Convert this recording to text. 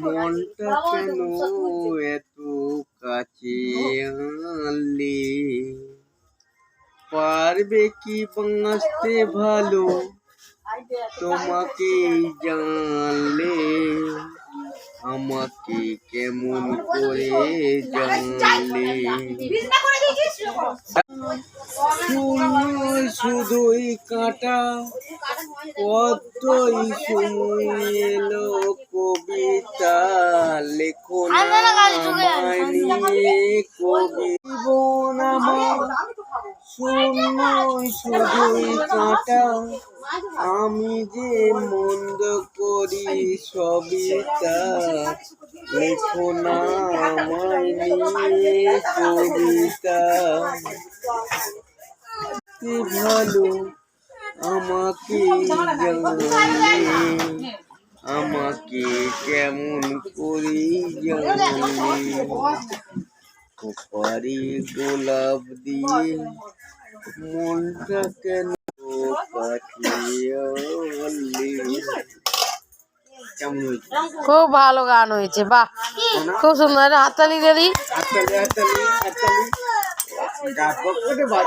মনটা কেন এত কাছে আনলে পারবে কি বাঁচতে ভালো তোমাকে জানলে? আমাকে কেমন করে জানলে শুধুই কাঁটা কতই সময় এলো। কবিতা লেখো আমার। শূন্যই শুধুই কাঁটা। আমি যে মন্দ করি সবিতা লেখো না নিয়ে কবিতা। ভালো আমাকে আমাকে কেমন করি জানলে কপারি গোলাপ দিয়ে মনটা কেন খুব ভালো গান হয়েছে বাহ। খুব সুন্দর। হাততালি দিদি হাততালি হাততালি হাততালি। গাছ বকতে